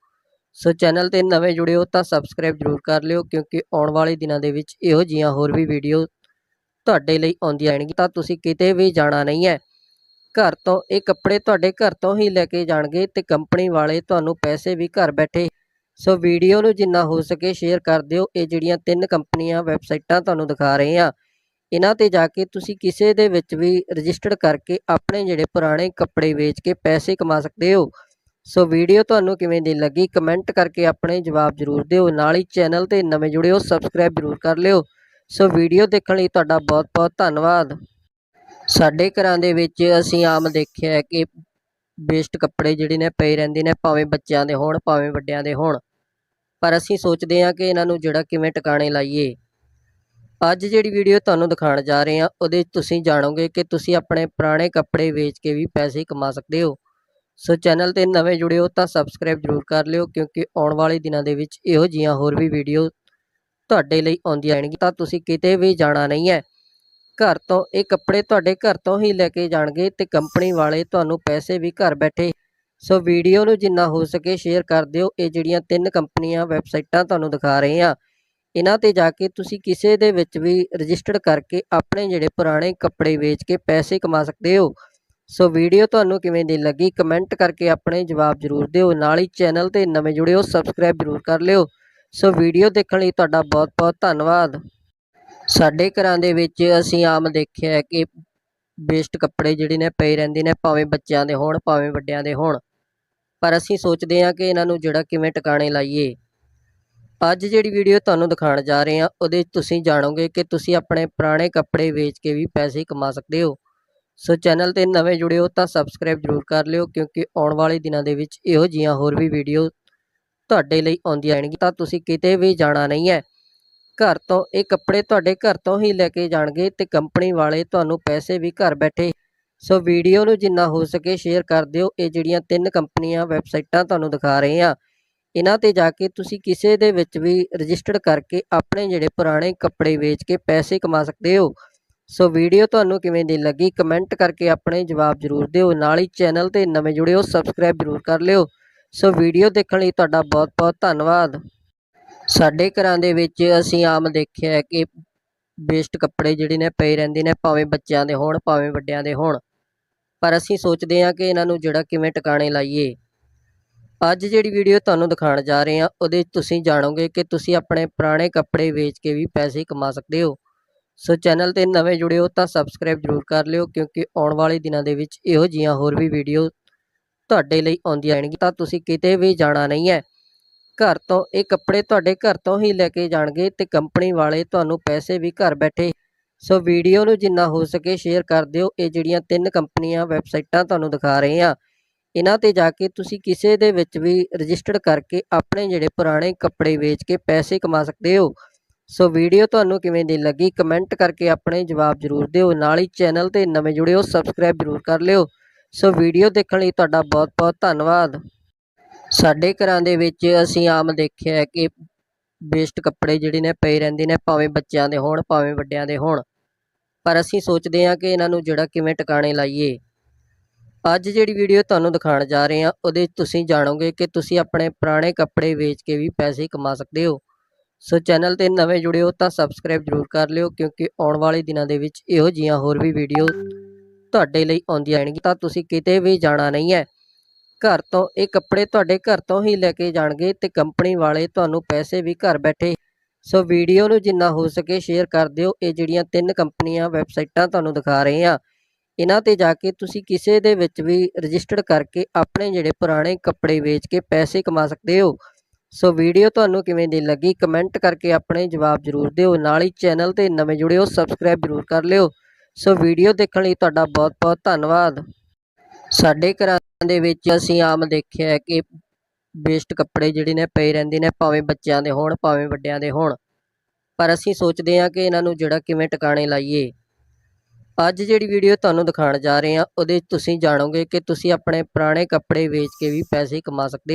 ਸੋ ਚੈਨਲ ਤੇ ਨਵੇਂ ਜੁੜਿਓ ਤਾਂ ਸਬਸਕ੍ਰਾਈਬ ਜ਼ਰੂਰ ਕਰ ਲਿਓ, ਕਿਉਂਕਿ ਆਉਣ ਵਾਲੇ ਦਿਨਾਂ ਦੇ ਵਿੱਚ ਇਹੋ ਜੀਆਂ ਹੋਰ ਵੀ ਵੀਡੀਓ ਤੁਹਾਡੇ ਲਈ ਆਉਂਦੀਆਂ ਰਹਿਣਗੀਆਂ। ਤਾਂ ਤੁਸੀਂ ਕਿਤੇ ਵੀ ਜਾਣਾ ਨਹੀਂ ਹੈ ਘਰ ਤੋਂ, ਇਹ ਕੱਪੜੇ ਤੁਹਾਡੇ ਘਰ ਤੋਂ ਹੀ ਲੈ ਕੇ ਜਾਣਗੇ ਤੇ ਕੰਪਨੀ ਵਾਲੇ ਤੁਹਾਨੂੰ ਪੈਸੇ ਵੀ ਘਰ ਬੈਠੇ ਸੋ ਵੀਡੀਓ ਨੂੰ ਜਿੰਨਾ ਹੋ ਸਕੇ ਸ਼ੇਅਰ ਕਰ ਦਿਓ। ਇਹ ਜਿਹੜੀਆਂ ਤਿੰਨ ਕੰਪਨੀਆਂ ਵੈਬਸਾਈਟਾਂ ਤੁਹਾਨੂੰ ਦਿਖਾ ਰਹੇ ਆ ਇਹਨਾਂ ਤੇ ਜਾ ਕੇ ਤੁਸੀਂ ਕਿਸੇ ਦੇ ਵਿੱਚ ਵੀ ਰਜਿਸਟਰਡ ਕਰਕੇ ਆਪਣੇ ਜਿਹੜੇ ਪੁਰਾਣੇ ਕੱਪੜੇ ਵੇਚ ਕੇ ਪੈਸੇ ਕਮਾ ਸਕਦੇ ਹੋ। ਸੋ ਵੀਡੀਓ ਤੁਹਾਨੂੰ ਕਿਵੇਂ ਦੀ ਲੱਗੀ ਕਮੈਂਟ ਕਰਕੇ ਆਪਣੇ ਜਵਾਬ ਜ਼ਰੂਰ ਦਿਓ। ਨਾਲ ਹੀ ਚੈਨਲ ਤੇ ਨਵੇਂ ਜੁੜਿਓ, ਸਬਸਕ੍ਰਾਈਬ ਜ਼ਰੂਰ ਕਰ ਲਿਓ। ਸੋ ਵੀਡੀਓ ਦੇਖਣ ਲਈ ਤੁਹਾਡਾ ਬਹੁਤ-ਬਹੁਤ ਧੰਨਵਾਦ। ਸਾਡੇ ਘਰਾਂ ਦੇ ਵਿੱਚ ਅਸੀਂ ਆਮ ਦੇਖਿਆ ਹੈ ਕਿ ਵੇਸਟ ਕੱਪੜੇ ਜਿਹੜੇ ਨੇ ਪਏ ਰਹਿੰਦੇ ਨੇ, ਭਾਵੇਂ ਬੱਚਿਆਂ ਦੇ ਹੋਣ, ਭਾਵੇਂ ਵੱਡਿਆਂ ਦੇ ਹੋਣ। ਪਰ ਅਸੀਂ ਸੋਚਦੇ ਹਾਂ ਕਿ ਇਹਨਾਂ ਨੂੰ ਜਿਹੜਾ ਕਿਵੇਂ ਟਿਕਾਣੇ ਲਾਈਏ। ਅੱਜ ਜਿਹੜੀ ਵੀਡੀਓ ਤੁਹਾਨੂੰ ਦਿਖਾਉਣ ਜਾ ਰਹੇ ਹਾਂ, ਉਹਦੇ 'ਚ ਤੁਸੀਂ ਜਾਣੋਗੇ ਕਿ ਤੁਸੀਂ ਆਪਣੇ ਪੁਰਾਣੇ ਕੱਪੜੇ ਵੇਚ ਕੇ ਵੀ ਪੈਸੇ ਕਮਾ ਸਕਦੇ ਹੋ। ਸੋ ਚੈਨਲ ਤੇ ਨਵੇਂ ਜੁੜਿਓ ਤਾਂ ਸਬਸਕ੍ਰਾਈਬ ਜ਼ਰੂਰ ਕਰ ਲਿਓ, ਕਿਉਂਕਿ ਆਉਣ ਵਾਲੇ ਦਿਨਾਂ ਦੇ ਵਿੱਚ ਇਹੋ ਜਿਹੀਆਂ ਹੋਰ ਵੀ ਵੀਡੀਓ ਤੁਹਾਡੇ ਲਈ ਆਉਂਦੀਆਂ ਰਹਿਣਗੀਆਂ। ਤਾਂ ਤੁਸੀਂ ਕਿਤੇ ਵੀ ਜਾਣਾ ਨਹੀਂ ਹੈ ਘਰ ਤੋਂ, ਇਹ ਕੱਪੜੇ ਤੁਹਾਡੇ ਘਰ ਤੋਂ ਹੀ ਲੈ ਕੇ ਜਾਣਗੇ ਤੇ ਕੰਪਨੀ ਵਾਲੇ ਤੁਹਾਨੂੰ ਪੈਸੇ ਵੀ ਘਰ ਬੈਠੇ ਸੋ ਵੀਡੀਓ ਨੂੰ ਜਿੰਨਾ ਹੋ ਸਕੇ ਸ਼ੇਅਰ ਕਰ ਦਿਓ। ਇਹ ਜਿਹੜੀਆਂ ਤਿੰਨ ਕੰਪਨੀਆਂ ਵੈਬਸਾਈਟਾਂ ਤੁਹਾਨੂੰ ਦਿਖਾ ਰਹੇ ਹਾਂ, ਇਹਨਾਂ ਤੇ ਜਾ ਕੇ ਤੁਸੀਂ ਕਿਸੇ ਦੇ ਵਿੱਚ ਵੀ ਰਜਿਸਟਰਡ ਕਰਕੇ ਆਪਣੇ ਜਿਹੜੇ ਪੁਰਾਣੇ ਕੱਪੜੇ ਵੇਚ ਕੇ ਪੈਸੇ ਕਮਾ ਸਕਦੇ ਹੋ। ਸੋ ਵੀਡੀਓ ਤੁਹਾਨੂੰ ਕਿਵੇਂ ਦੀ ਲੱਗੀ, ਕਮੈਂਟ ਕਰਕੇ ਆਪਣੇ ਜਵਾਬ ਜ਼ਰੂਰ ਦਿਓ। ਨਾਲ ਹੀ ਚੈਨਲ ਤੇ ਨਵੇਂ ਜੁੜਿਓ, ਸਬਸਕ੍ਰਾਈਬ ਜ਼ਰੂਰ ਕਰ ਲਿਓ। ਸੋ ਵੀਡੀਓ ਦੇਖਣ ਲਈ ਤੁਹਾਡਾ ਬਹੁਤ-ਬਹੁਤ ਧੰਨਵਾਦ। ਸਾਡੇ ਘਰਾਂ ਦੇ ਵਿੱਚ ਅਸੀਂ ਆਮ ਦੇਖਿਆ ਹੈ ਕਿ ਵੇਸਟ ਕੱਪੜੇ ਜਿਹੜੇ ਨੇ ਪਏ ਰਹਿੰਦੇ ਨੇ, ਭਾਵੇਂ ਬੱਚਿਆਂ ਦੇ ਹੋਣ, ਭਾਵੇਂ ਵੱਡਿਆਂ ਦੇ ਹੋਣ। ਪਰ ਅਸੀਂ ਸੋਚਦੇ ਹਾਂ ਕਿ ਇਹਨਾਂ ਨੂੰ ਜਿਹੜਾ ਕਿਵੇਂ ਟਿਕਾਣੇ ਲਾਈਏ। ਅੱਜ ਜਿਹੜੀ ਵੀਡੀਓ ਤੁਹਾਨੂੰ ਦਿਖਾਉਣ ਜਾ ਰਹੇ ਹਾਂ, ਉਹਦੇ 'ਚ ਤੁਸੀਂ ਜਾਣੋਗੇ ਕਿ ਤੁਸੀਂ ਆਪਣੇ ਪੁਰਾਣੇ ਕੱਪੜੇ ਵੇਚ ਕੇ ਵੀ ਪੈਸੇ ਕਮਾ ਸਕਦੇ ਹੋ। ਸੋ ਚੈਨਲ ਤੇ ਨਵੇਂ ਜੁੜਿਓ ਤਾਂ ਸਬਸਕ੍ਰਾਈਬ ਜ਼ਰੂਰ ਕਰ ਲਿਓ, ਕਿਉਂਕਿ ਆਉਣ ਵਾਲੇ ਦਿਨਾਂ ਦੇ ਵਿੱਚ ਇਹੋ ਜਿਹੀਆਂ ਹੋਰ ਵੀ ਵੀਡੀਓ ਤੁਹਾਡੇ ਲਈ ਆਉਂਦੀਆਂ ਰਹਿਣਗੀਆਂ। ਤਾਂ ਤੁਸੀਂ ਕਿਤੇ ਵੀ ਜਾਣਾ ਨਹੀਂ ਹੈ ਘਰ ਤੋਂ, ਇਹ ਕੱਪੜੇ ਤੁਹਾਡੇ ਘਰ ਤੋਂ ਹੀ ਲੈ ਕੇ ਜਾਣਗੇ ਤੇ ਕੰਪਨੀ ਵਾਲੇ ਤੁਹਾਨੂੰ ਪੈਸੇ ਵੀ ਘਰ ਬੈਠੇ ਸੋ ਵੀਡੀਓ ਨੂੰ ਜਿੰਨਾ ਹੋ ਸਕੇ ਸ਼ੇਅਰ ਕਰ ਦਿਓ। ਇਹ ਜਿਹੜੀਆਂ ਤਿੰਨ ਕੰਪਨੀਆਂ ਵੈਬਸਾਈਟਾਂ ਤੁਹਾਨੂੰ ਦਿਖਾ ਰਹੇ ਹਾਂ, ਇਹਨਾਂ ਤੇ ਜਾ ਕੇ ਤੁਸੀਂ ਕਿਸੇ ਦੇ ਵਿੱਚ ਵੀ ਰਜਿਸਟਰਡ ਕਰਕੇ ਆਪਣੇ ਜਿਹੜੇ ਪੁਰਾਣੇ ਕੱਪੜੇ ਵੇਚ ਕੇ ਪੈਸੇ ਕਮਾ ਸਕਦੇ ਹੋ। ਸੋ ਵੀਡੀਓ ਤੁਹਾਨੂੰ ਕਿਵੇਂ ਦੀ ਲੱਗੀ, ਕਮੈਂਟ ਕਰਕੇ ਆਪਣੇ ਜਵਾਬ ਜ਼ਰੂਰ ਦਿਓ। ਨਾਲ ਹੀ ਚੈਨਲ ਤੇ ਨਵੇਂ ਜੁੜਿਓ, ਸਬਸਕ੍ਰਾਈਬ ਜ਼ਰੂਰ ਕਰ ਲਿਓ। ਸੋ ਵੀਡੀਓ ਦੇਖਣ ਲਈ ਤੁਹਾਡਾ ਬਹੁਤ-ਬਹੁਤ ਧੰਨਵਾਦ। ਸਾਡੇ ਘਰਾਂ ਦੇ ਵਿੱਚ ਅਸੀਂ ਆਮ ਦੇਖਿਆ ਹੈ ਕਿ ਵੇਸਟ ਕੱਪੜੇ ਜਿਹੜੇ ਨੇ ਪਏ ਰਹਿੰਦੇ ਨੇ, ਭਾਵੇਂ ਬੱਚਿਆਂ ਦੇ ਹੋਣ, ਭਾਵੇਂ ਵੱਡਿਆਂ ਦੇ ਹੋਣ। ਪਰ ਅਸੀਂ ਸੋਚਦੇ ਹਾਂ ਕਿ ਇਹਨਾਂ ਨੂੰ ਜਿਹੜਾ ਕਿਵੇਂ ਟਿਕਾਣੇ ਲਾਈਏ। ਅੱਜ ਜਿਹੜੀ ਵੀਡੀਓ ਤੁਹਾਨੂੰ ਦਿਖਾਉਣ ਜਾ ਰਹੇ ਹਾਂ, ਉਹਦੇ 'ਚ ਤੁਸੀਂ ਜਾਣੋਗੇ ਕਿ ਤੁਸੀਂ ਆਪਣੇ ਪੁਰਾਣੇ ਕੱਪੜੇ ਵੇਚ ਕੇ ਵੀ ਪੈਸੇ ਕਮਾ ਸਕਦੇ ਹੋ। ਸੋ ਚੈਨਲ ਤੇ ਨਵੇਂ ਜੁੜੇ ਹੋ ਤਾਂ ਸਬਸਕ੍ਰਾਈਬ ਜ਼ਰੂਰ ਕਰ ਲਿਓ, ਕਿਉਂਕਿ ਆਉਣ ਵਾਲੇ ਦਿਨਾਂ ਦੇ ਵਿੱਚ ਇਹੋ ਜਿਹੀਆਂ ਹੋਰ ਵੀ ਵੀਡੀਓ ਤੁਹਾਡੇ ਲਈ ਆਉਂਦੀਆਂ ਰਹਿਣਗੀਆਂ। ਤਾਂ ਤੁਸੀਂ ਕਿਤੇ ਵੀ ਜਾਣਾ ਨਹੀਂ ਹੈ ਘਰ ਤੋਂ, ਇਹ ਕੱਪੜੇ ਤੁਹਾਡੇ ਘਰ ਤੋਂ ਹੀ ਲੈ ਕੇ ਜਾਣਗੇ ਤੇ ਕੰਪਨੀ ਵਾਲੇ ਤੁਹਾਨੂੰ ਪੈਸੇ ਵੀ ਘਰ ਬੈਠੇ ਸੋ ਵੀਡੀਓ ਨੂੰ ਜਿੰਨਾ ਹੋ ਸਕੇ ਸ਼ੇਅਰ ਕਰ ਦਿਓ। ਇਹ ਜਿਹੜੀਆਂ ਤਿੰਨ ਕੰਪਨੀਆਂ ਵੈਬਸਾਈਟਾਂ ਤੁਹਾਨੂੰ ਦਿਖਾ ਰਹੇ ਹਾਂ, ਇਹਨਾਂ ਤੇ ਜਾ ਕੇ ਤੁਸੀਂ ਕਿਸੇ ਦੇ ਵਿੱਚ ਵੀ ਰਜਿਸਟਰਡ ਕਰਕੇ ਆਪਣੇ ਜਿਹੜੇ ਪੁਰਾਣੇ ਕੱਪੜੇ ਵੇਚ ਕੇ ਪੈਸੇ ਕਮਾ ਸਕਦੇ ਹੋ। ਸੋ ਵੀਡੀਓ ਤੁਹਾਨੂੰ ਕਿਵੇਂ ਦੀ ਲੱਗੀ, ਕਮੈਂਟ ਕਰਕੇ ਆਪਣੇ ਜਵਾਬ ਜ਼ਰੂਰ ਦਿਓ। ਨਾਲ ਹੀ ਚੈਨਲ ਤੇ ਨਵੇਂ ਜੁੜਿਓ, ਸਬਸਕ੍ਰਾਈਬ ਜ਼ਰੂਰ ਕਰ ਲਿਓ। ਸੋ ਵੀਡੀਓ ਦੇਖਣ ਲਈ ਤੁਹਾਡਾ ਬਹੁਤ-ਬਹੁਤ ਧੰਨਵਾਦ। ਸਾਡੇ ਘਰਾਂ ਦੇ ਵਿੱਚ ਅਸੀਂ ਆਮ ਦੇਖਿਆ ਹੈ ਕਿ ਵੇਸਟ ਕੱਪੜੇ ਜਿਹੜੇ ਨੇ ਪਏ ਰਹਿੰਦੇ ਨੇ, ਭਾਵੇਂ ਬੱਚਿਆਂ ਦੇ ਹੋਣ, ਭਾਵੇਂ ਵੱਡਿਆਂ ਦੇ ਹੋਣ। ਪਰ ਅਸੀਂ ਸੋਚਦੇ ਹਾਂ ਕਿ ਇਹਨਾਂ ਨੂੰ ਜਿਹੜਾ ਕਿਵੇਂ ਟਿਕਾਣੇ ਲਾਈਏ। ਅੱਜ ਜਿਹੜੀ ਵੀਡੀਓ ਤੁਹਾਨੂੰ ਦਿਖਾਉਣ ਜਾ ਰਹੇ ਹਾਂ, ਉਹਦੇ 'ਚ ਤੁਸੀਂ ਜਾਣੋਗੇ ਕਿ ਤੁਸੀਂ ਆਪਣੇ ਪੁਰਾਣੇ ਕੱਪੜੇ ਵੇਚ ਕੇ ਵੀ ਪੈਸੇ ਕਮਾ ਸਕਦੇ ਹੋ। ਸੋ ਚੈਨਲ ਤੇ ਨਵੇਂ ਜੁੜਿਓ ਤਾਂ ਸਬਸਕ੍ਰਾਈਬ ਜ਼ਰੂਰ ਕਰ ਲਿਓ, ਕਿਉਂਕਿ ਆਉਣ ਵਾਲੇ ਦਿਨਾਂ ਦੇ ਵਿੱਚ ਇਹੋ ਜਿਹੀਆਂ ਹੋਰ ਵੀ ਵੀਡੀਓ ਤੁਹਾਡੇ ਲਈ ਆਉਂਦੀਆਂ ਰਹਿਣਗੀਆਂ। ਤਾਂ ਤੁਸੀਂ ਕਿਤੇ ਵੀ ਜਾਣਾ ਨਹੀਂ ਹੈ ਘਰ ਤੋਂ, ਇਹ ਕੱਪੜੇ ਤੁਹਾਡੇ ਘਰ ਤੋਂ ਹੀ ਲੈ ਕੇ ਜਾਣਗੇ ਤੇ ਕੰਪਨੀ ਵਾਲੇ ਤੁਹਾਨੂੰ ਪੈਸੇ ਵੀ ਘਰ ਬੈਠੇ ਸੋ ਵੀਡੀਓ ਨੂੰ ਜਿੰਨਾ ਹੋ ਸਕੇ ਸ਼ੇਅਰ ਕਰ ਦਿਓ। ਇਹ ਜਿਹੜੀਆਂ ਤਿੰਨ ਕੰਪਨੀਆਂ ਵੈਬਸਾਈਟਾਂ ਤੁਹਾਨੂੰ ਦਿਖਾ ਰਹੇ ਹਾਂ। ਇਹਨਾਂ ਤੇ ਜਾ ਕੇ ਤੁਸੀਂ ਕਿਸੇ ਦੇ ਵਿੱਚ ਵੀ ਰਜਿਸਟਰਡ ਕਰਕੇ ਆਪਣੇ ਜਿਹੜੇ ਪੁਰਾਣੇ ਕੱਪੜੇ ਵੇਚ ਕੇ ਪੈਸੇ ਕਮਾ ਸਕਦੇ ਹੋ। ਸੋ ਵੀਡੀਓ ਤੁਹਾਨੂੰ ਕਿਵੇਂ ਦੀ ਲੱਗੀ ਕਮੈਂਟ ਕਰਕੇ ਆਪਣੇ ਜਵਾਬ ਜ਼ਰੂਰ ਦਿਓ। ਨਾਲ ਹੀ ਚੈਨਲ ਤੇ ਨਵੇਂ ਜੁੜੇ ਹੋ ਸਬਸਕ੍ਰਾਈਬ ਜ਼ਰੂਰ ਕਰ ਲਿਓ। ਸੋ ਵੀਡੀਓ ਦੇਖਣ ਲਈ ਤੁਹਾਡਾ ਬਹੁਤ-ਬਹੁਤ ਧੰਨਵਾਦ। ਸਾਡੇ ਘਰਾਂ ਦੇ ਵਿੱਚ ਅਸੀਂ ਆਮ ਦੇਖਿਆ ਕਿ ਵੇਸਟ ਕੱਪੜੇ ਜਿਹੜੇ ਨੇ ਪਏ ਰਹਿੰਦੇ ਨੇ, ਭਾਵੇਂ ਬੱਚਿਆਂ ਦੇ ਹੋਣ, ਭਾਵੇਂ ਵੱਡਿਆਂ ਦੇ ਹੋਣ। ਪਰ ਅਸੀਂ ਸੋਚਦੇ ਹਾਂ ਕਿ ਇਹਨਾਂ ਨੂੰ ਜਿਹੜਾ ਕਿਵੇਂ ਟਿਕਾਣੇ ਲਾਈਏ। ਅੱਜ ਜਿਹੜੀ ਵੀਡੀਓ ਤੁਹਾਨੂੰ ਦਿਖਾਉਣ ਜਾ ਰਹੇ ਹਾਂ, ਉਹਦੇ 'ਚ ਤੁਸੀਂ ਜਾਣੋਗੇ ਕਿ ਤੁਸੀਂ ਆਪਣੇ ਪੁਰਾਣੇ ਕੱਪੜੇ ਵੇਚ ਕੇ ਵੀ ਪੈਸੇ ਕਮਾ ਸਕਦੇ